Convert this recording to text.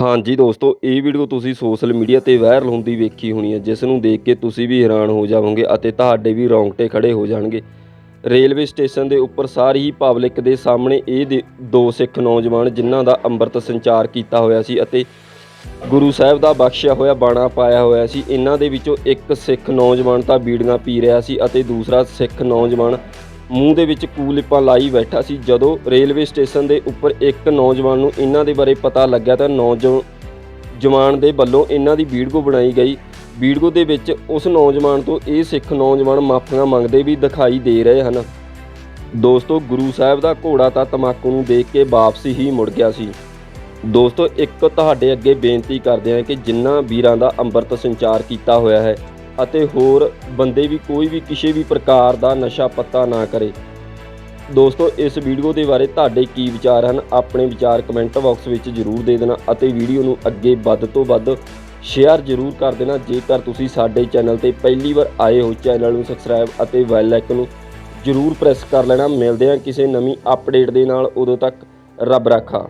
ਹਾਂਜੀ ਦੋਸਤੋ, ਇਹ ਵੀਡੀਓ ਤੁਸੀਂ ਸੋਸ਼ਲ ਮੀਡੀਆ ਤੇ ਵਾਇਰਲ ਹੁੰਦੀ ਵੇਖੀ ਹੋਣੀ ਹੈ, ਜਿਸ ਨੂੰ ਦੇਖ ਕੇ ਤੁਸੀਂ ਵੀ ਹੈਰਾਨ ਹੋ ਜਾਵੋਗੇ ਅਤੇ ਤੁਹਾਡੇ ਵੀ ਰੌਂਗਟੇ ਖੜੇ ਹੋ ਜਾਣਗੇ। ਰੇਲਵੇ ਸਟੇਸ਼ਨ ਦੇ ਉੱਪਰ ਸਾਰੀ ਹੀ ਪਬਲਿਕ ਦੇ ਸਾਹਮਣੇ ਇਹ ਦੇ- ਦੋ ਸਿੱਖ ਨੌਜਵਾਨ ਜਿਨ੍ਹਾਂ ਦਾ ਅੰਮ੍ਰਿਤ ਸੰਚਾਰ ਕੀਤਾ ਹੋਇਆ ਸੀ ਅਤੇ ਗੁਰੂ ਸਾਹਿਬ ਦਾ ਬਖਸ਼ਿਆ ਹੋਇਆ ਬਾਣਾ ਪਾਇਆ ਹੋਇਆ ਸੀ, ਇਹਨਾਂ ਦੇ ਵਿੱਚੋਂ ਇੱਕ ਸਿੱਖ ਨੌਜਵਾਨ ਤਾਂ ਬੀੜੀਆਂ ਪੀ ਰਿਹਾ ਸੀ ਅਤੇ ਦੂਸਰਾ ਸਿੱਖ ਨੌਜਵਾਨ ਮੂੰਹ ਦੇ ਵਿੱਚ ਕੂਲਿਪਾਂ ਲਾਈ ਬੈਠਾ ਸੀ। ਜਦੋਂ ਰੇਲਵੇ ਸਟੇਸ਼ਨ ਦੇ ਉੱਪਰ ਇੱਕ ਨੌਜਵਾਨ ਨੂੰ ਇਹਨਾਂ ਦੇ ਬਾਰੇ ਪਤਾ ਲੱਗਿਆ ਤਾਂ ਨੌਜਵਾਨ ਜਵਾਨ ਦੇ ਵੱਲੋਂ ਇਹਨਾਂ ਦੀ ਵੀਡੀਓ ਬਣਾਈ ਗਈ। ਵੀਡੀਓ ਦੇ ਵਿੱਚ ਉਸ ਨੌਜਵਾਨ ਤੋਂ ਇਹ ਸਿੱਖ ਨੌਜਵਾਨ ਮਾਫੀਆਂ ਮੰਗਦੇ ਵੀ ਦਿਖਾਈ ਦੇ ਰਹੇ ਹਨ। ਦੋਸਤੋ, ਗੁਰੂ ਸਾਹਿਬ ਦਾ ਘੋੜਾ ਤਾਂ ਤਮਾਕੂ ਨੂੰ ਦੇਖ ਕੇ ਵਾਪਸੀ ਹੀ ਮੁੜ ਗਿਆ ਸੀ। ਦੋਸਤੋ, ਇੱਕ ਤੁਹਾਡੇ ਅੱਗੇ ਬੇਨਤੀ ਕਰਦੇ ਹਾਂ ਕਿ ਜਿਨ੍ਹਾਂ ਵੀਰਾਂ ਦਾ ਅੰਮ੍ਰਿਤ ਸੰਚਾਰ ਕੀਤਾ ਹੋਇਆ ਹੈ ਅਤੇ ਹੋਰ ਬੰਦੇ ਵੀ ਕੋਈ ਵੀ ਕਿਸੇ ਵੀ ਪ੍ਰਕਾਰ ਦਾ ਨਸ਼ਾ ਪੱਤਾ ਨਾ ਕਰੇ। ਦੋਸਤੋ, ਇਸ ਵੀਡੀਓ ਦੇ ਬਾਰੇ ਤੁਹਾਡੇ ਕੀ ਵਿਚਾਰ ਹਨ, ਆਪਣੇ ਵਿਚਾਰ ਕਮੈਂਟ ਬਾਕਸ ਵਿੱਚ ਜਰੂਰ ਦੇ ਦੇਣਾ ਅਤੇ ਵੀਡੀਓ ਨੂੰ ਅੱਗੇ ਵੱਧ ਤੋਂ ਵੱਧ ਸ਼ੇਅਰ ਜਰੂਰ ਕਰ ਦੇਣਾ। ਜੇਕਰ ਤੁਸੀਂ ਸਾਡੇ ਚੈਨਲ ਤੇ ਪਹਿਲੀ ਵਾਰ ਆਏ ਹੋ, ਚੈਨਲ ਨੂੰ ਸਬਸਕ੍ਰਾਈਬ ਅਤੇ ਬੈਲ ਆਈਕਨ ਨੂੰ ਜਰੂਰ ਪ੍ਰੈਸ ਕਰ ਲੈਣਾ। ਮਿਲਦੇ ਹਾਂ ਕਿਸੇ ਨਵੀਂ ਅਪਡੇਟ ਦੇ ਨਾਲ। ਉਦੋਂ ਤੱਕ ਰੱਬ ਰਾਖਾ।